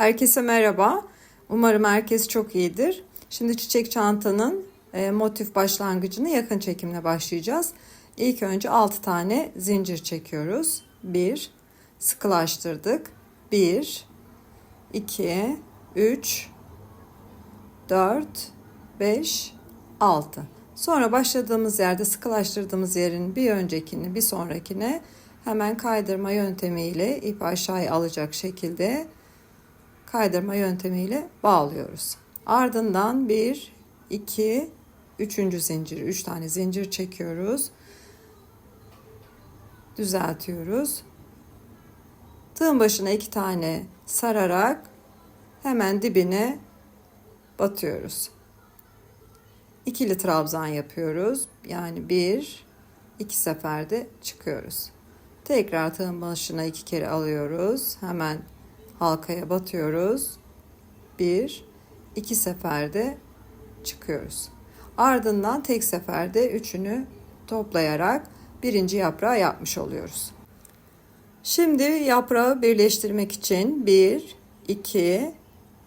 Herkese merhaba. Umarım herkes çok iyidir. Şimdi çiçek çantanın e, motif başlangıcını yakın çekimle başlayacağız. İlk önce 6 tane zincir çekiyoruz. 1 sıkılaştırdık. 1 2 3 4 5 6 Sonra başladığımız yerde sıkılaştırdığımız yerin bir öncekini bir sonrakine hemen kaydırma yöntemiyle ip aşağıya alacak şekilde kaydırma yöntemiyle bağlıyoruz. Ardından 1, 2, 3. zincir, 3 tane zincir çekiyoruz. Düzeltiyoruz. Tığın başına 2 tane sararak hemen dibine batıyoruz. İkili trabzan yapıyoruz. Yani bir, iki seferde çıkıyoruz. Tekrar tığın başına iki kere alıyoruz. Hemen halkaya batıyoruz. Bir, iki seferde çıkıyoruz. Ardından tek seferde üçünü toplayarak birinci yaprağı yapmış oluyoruz. Şimdi yaprağı birleştirmek için bir, iki,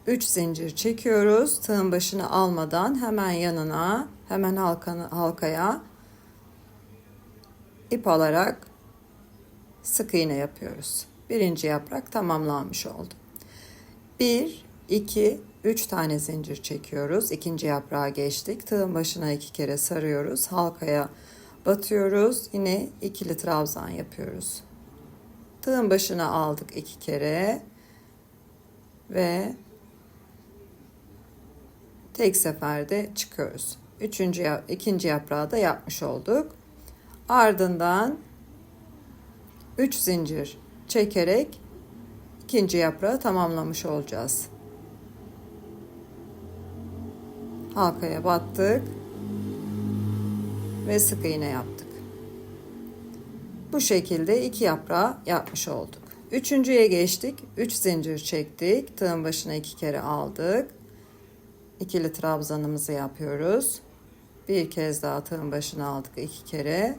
üç zincir çekiyoruz. Tığın başını almadan hemen yanına, hemen halkanı, halkaya ip alarak sık iğne yapıyoruz. Birinci yaprak tamamlanmış oldu. 1, 2, 3 tane zincir çekiyoruz. İkinci yaprağa geçtik. Tığın başına iki kere sarıyoruz. Halkaya batıyoruz. Yine ikili trabzan yapıyoruz. Tığın başına aldık iki kere. Ve tek seferde çıkıyoruz. Üçüncü, ikinci yaprağı da yapmış olduk. Ardından 3 zincir çekerek ikinci yaprağı tamamlamış olacağız. Halkaya battık ve sık iğne yaptık. Bu şekilde iki yaprağı yapmış olduk. Üçüncüye geçtik. Üç zincir çektik. Tığın başına iki kere aldık. İkili trabzanımızı yapıyoruz. Bir kez daha tığın başına aldık iki kere.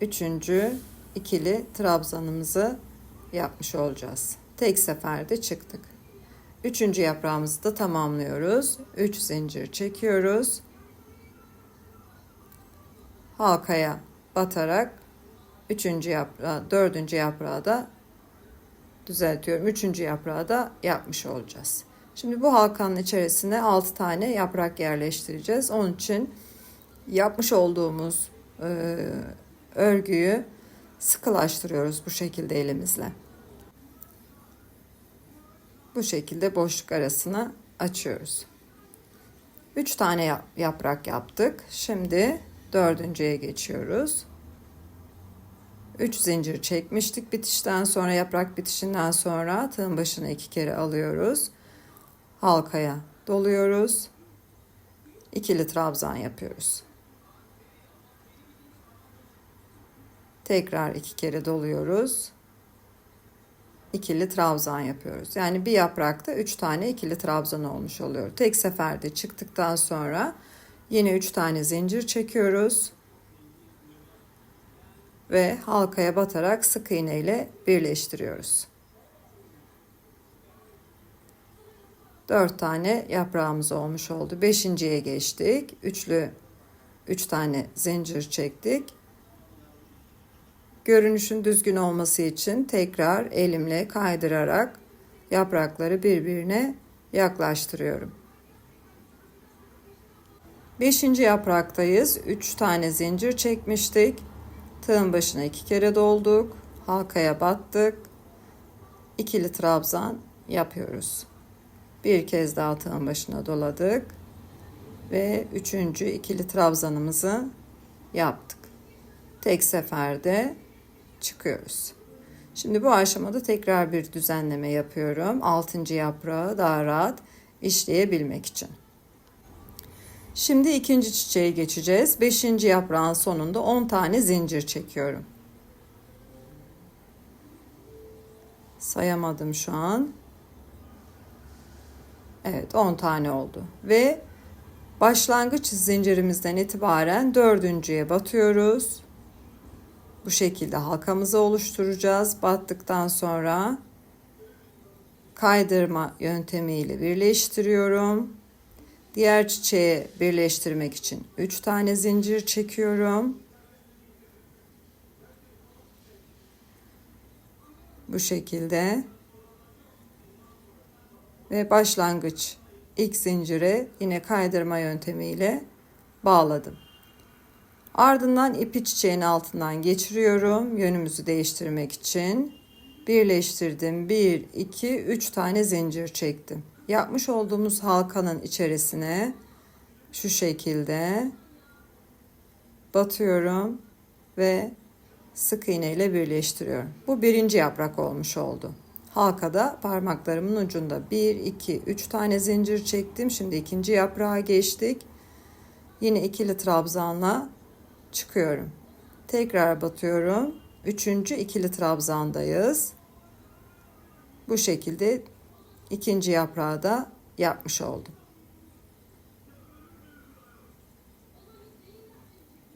Üçüncü ikili trabzanımızı yapmış olacağız. Tek seferde çıktık. Üçüncü yaprağımızı da tamamlıyoruz. Üç zincir çekiyoruz. Halkaya batarak üçüncü yaprağı, dördüncü yaprağı da düzeltiyorum. Üçüncü yaprağı da yapmış olacağız. Şimdi bu halkanın içerisine altı tane yaprak yerleştireceğiz. Onun için yapmış olduğumuz e, örgüyü sıkılaştırıyoruz bu şekilde elimizle. Bu şekilde boşluk arasına açıyoruz. 3 tane yaprak yaptık. Şimdi dördüncüye geçiyoruz. 3 zincir çekmiştik bitişten sonra yaprak bitişinden sonra tığın başına iki kere alıyoruz. Halkaya doluyoruz. İkili trabzan yapıyoruz. Tekrar iki kere doluyoruz. İkili trabzan yapıyoruz. Yani bir yaprakta üç tane ikili trabzan olmuş oluyor. Tek seferde çıktıktan sonra yine üç tane zincir çekiyoruz. Ve halkaya batarak sık iğne ile birleştiriyoruz. Dört tane yaprağımız olmuş oldu. Beşinciye geçtik. Üçlü üç tane zincir çektik. Görünüşün düzgün olması için tekrar elimle kaydırarak yaprakları birbirine yaklaştırıyorum. Beşinci yapraktayız. Üç tane zincir çekmiştik. Tığın başına iki kere dolduk. Halkaya battık. İkili trabzan yapıyoruz. Bir kez daha tığın başına doladık. Ve üçüncü ikili trabzanımızı yaptık. Tek seferde çıkıyoruz. Şimdi bu aşamada tekrar bir düzenleme yapıyorum. Altıncı yaprağı daha rahat işleyebilmek için. Şimdi ikinci çiçeğe geçeceğiz. Beşinci yaprağın sonunda 10 tane zincir çekiyorum. Sayamadım şu an. Evet 10 tane oldu. Ve başlangıç zincirimizden itibaren dördüncüye batıyoruz. Bu şekilde halkamızı oluşturacağız. Battıktan sonra kaydırma yöntemiyle birleştiriyorum. Diğer çiçeği birleştirmek için 3 tane zincir çekiyorum. Bu şekilde. Ve başlangıç ilk zincire yine kaydırma yöntemiyle bağladım. Ardından ipi çiçeğin altından geçiriyorum yönümüzü değiştirmek için. Birleştirdim. 1, 2, 3 tane zincir çektim. Yapmış olduğumuz halkanın içerisine şu şekilde batıyorum ve sık iğne ile birleştiriyorum. Bu birinci yaprak olmuş oldu. Halkada parmaklarımın ucunda 1, 2, 3 tane zincir çektim. Şimdi ikinci yaprağa geçtik. Yine ikili trabzanla çıkıyorum. Tekrar batıyorum. Üçüncü ikili trabzandayız. Bu şekilde ikinci yaprağı da yapmış oldum.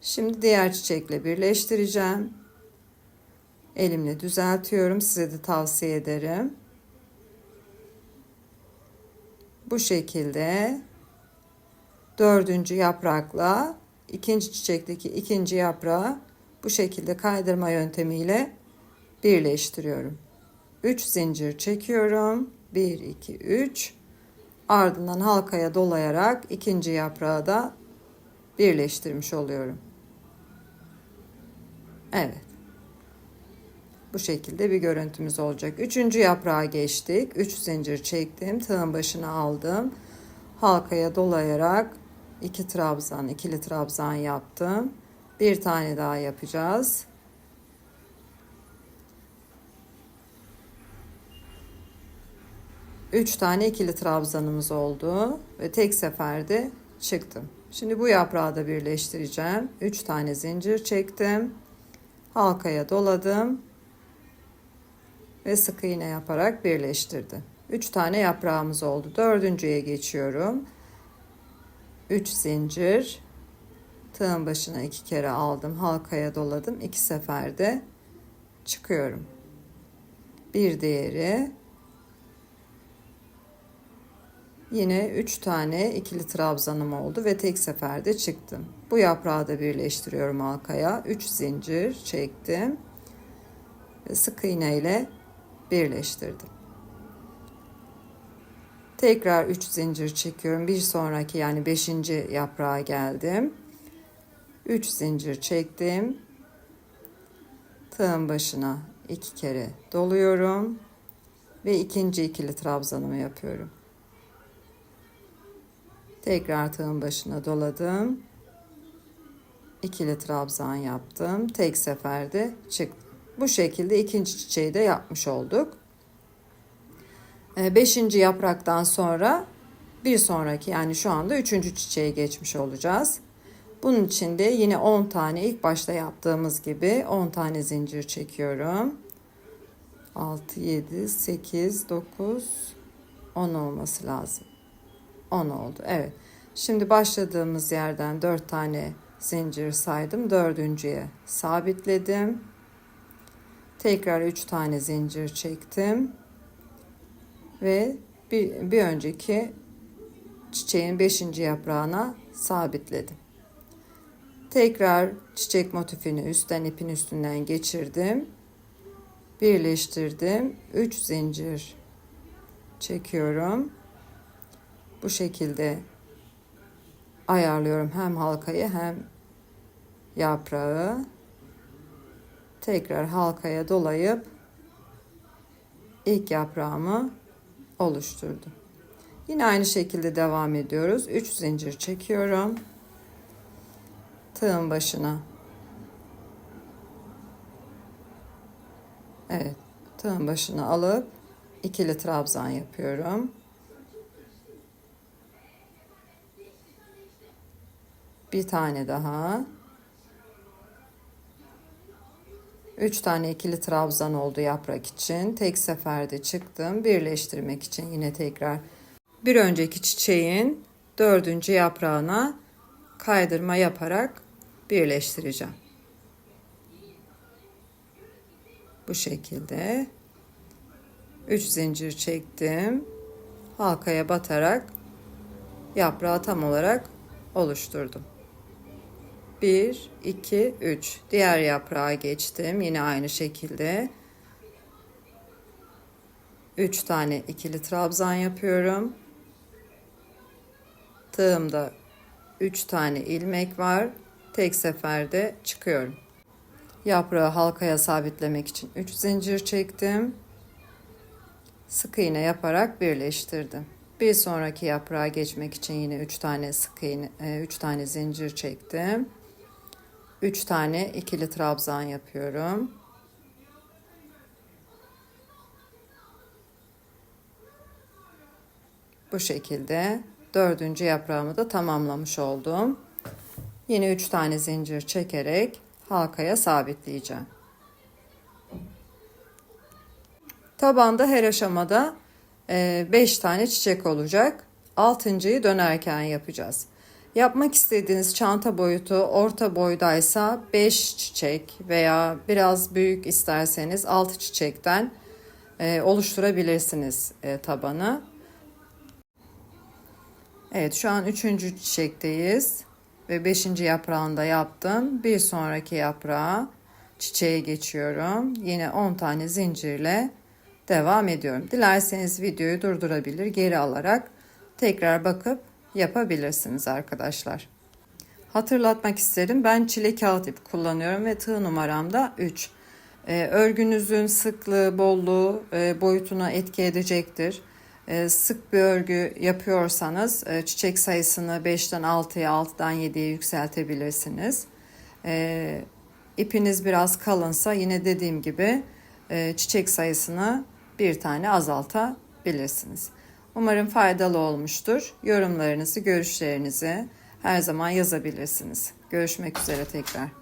Şimdi diğer çiçekle birleştireceğim. Elimle düzeltiyorum. Size de tavsiye ederim. Bu şekilde dördüncü yaprakla ikinci çiçekteki ikinci yaprağı bu şekilde kaydırma yöntemiyle birleştiriyorum. 3 zincir çekiyorum. 1 2 3 ardından halkaya dolayarak ikinci yaprağı da birleştirmiş oluyorum. Evet. Bu şekilde bir görüntümüz olacak. Üçüncü yaprağa geçtik. Üç zincir çektim. Tığın başına aldım. Halkaya dolayarak iki trabzan, ikili trabzan yaptım. Bir tane daha yapacağız. Üç tane ikili trabzanımız oldu ve tek seferde çıktım. Şimdi bu yaprağı da birleştireceğim. Üç tane zincir çektim. Halkaya doladım ve sık iğne yaparak birleştirdim. 3 tane yaprağımız oldu. Dördüncüye geçiyorum. 3 zincir. Tığın başına iki kere aldım. Halkaya doladım. iki seferde çıkıyorum. Bir diğeri. Yine 3 tane ikili trabzanım oldu ve tek seferde çıktım. Bu yaprağı da birleştiriyorum halkaya. 3 zincir çektim. Ve sık iğne ile birleştirdim. Tekrar 3 zincir çekiyorum. Bir sonraki yani 5. yaprağa geldim. 3 zincir çektim. Tığın başına iki kere doluyorum ve ikinci ikili trabzanımı yapıyorum. Tekrar tığın başına doladım. İkili trabzan yaptım. Tek seferde çıktım. Bu şekilde ikinci çiçeği de yapmış olduk. Ee, beşinci yapraktan sonra bir sonraki yani şu anda üçüncü çiçeğe geçmiş olacağız. Bunun için de yine 10 tane ilk başta yaptığımız gibi 10 tane zincir çekiyorum. 6, 7, 8, 9, 10 olması lazım. 10 oldu. Evet. Şimdi başladığımız yerden 4 tane zincir saydım. Dördüncüye sabitledim. Tekrar 3 tane zincir çektim. Ve bir, bir önceki çiçeğin 5. yaprağına sabitledim. Tekrar çiçek motifini üstten ipin üstünden geçirdim. Birleştirdim. 3 zincir çekiyorum. Bu şekilde ayarlıyorum hem halkayı hem yaprağı tekrar halkaya dolayıp ilk yaprağımı oluşturdum. Yine aynı şekilde devam ediyoruz. 3 zincir çekiyorum. Tığın başına. Evet, tığın başına alıp ikili trabzan yapıyorum. Bir tane daha. 3 tane ikili trabzan oldu yaprak için. Tek seferde çıktım. Birleştirmek için yine tekrar bir önceki çiçeğin dördüncü yaprağına kaydırma yaparak birleştireceğim. Bu şekilde 3 zincir çektim. Halkaya batarak yaprağı tam olarak oluşturdum. 1 2 3 diğer yaprağa geçtim. Yine aynı şekilde 3 tane ikili trabzan yapıyorum. Tığımda 3 tane ilmek var. Tek seferde çıkıyorum. Yaprağı halkaya sabitlemek için 3 zincir çektim. Sık iğne yaparak birleştirdim. Bir sonraki yaprağa geçmek için yine 3 tane sık iğne 3 tane zincir çektim. 3 tane ikili trabzan yapıyorum. Bu şekilde dördüncü yaprağımı da tamamlamış oldum. Yine 3 tane zincir çekerek halkaya sabitleyeceğim. Tabanda her aşamada 5 tane çiçek olacak. Altıncıyı dönerken yapacağız. Yapmak istediğiniz çanta boyutu orta boydaysa 5 çiçek veya biraz büyük isterseniz 6 çiçekten e, oluşturabilirsiniz e, tabanı. Evet şu an 3. çiçekteyiz ve 5. yaprağında yaptım. Bir sonraki yaprağa çiçeğe geçiyorum. Yine 10 tane zincirle devam ediyorum. Dilerseniz videoyu durdurabilir, geri alarak tekrar bakıp yapabilirsiniz arkadaşlar. Hatırlatmak isterim. Ben çile kağıt ip kullanıyorum ve tığ numaram da 3. Ee, örgünüzün sıklığı, bolluğu e, boyutuna etki edecektir. E, sık bir örgü yapıyorsanız e, çiçek sayısını 5'ten 6'ya, 6'dan 7'ye yükseltebilirsiniz. E, ipiniz biraz kalınsa yine dediğim gibi e, çiçek sayısını bir tane azaltabilirsiniz. Umarım faydalı olmuştur. Yorumlarınızı, görüşlerinizi her zaman yazabilirsiniz. Görüşmek üzere tekrar.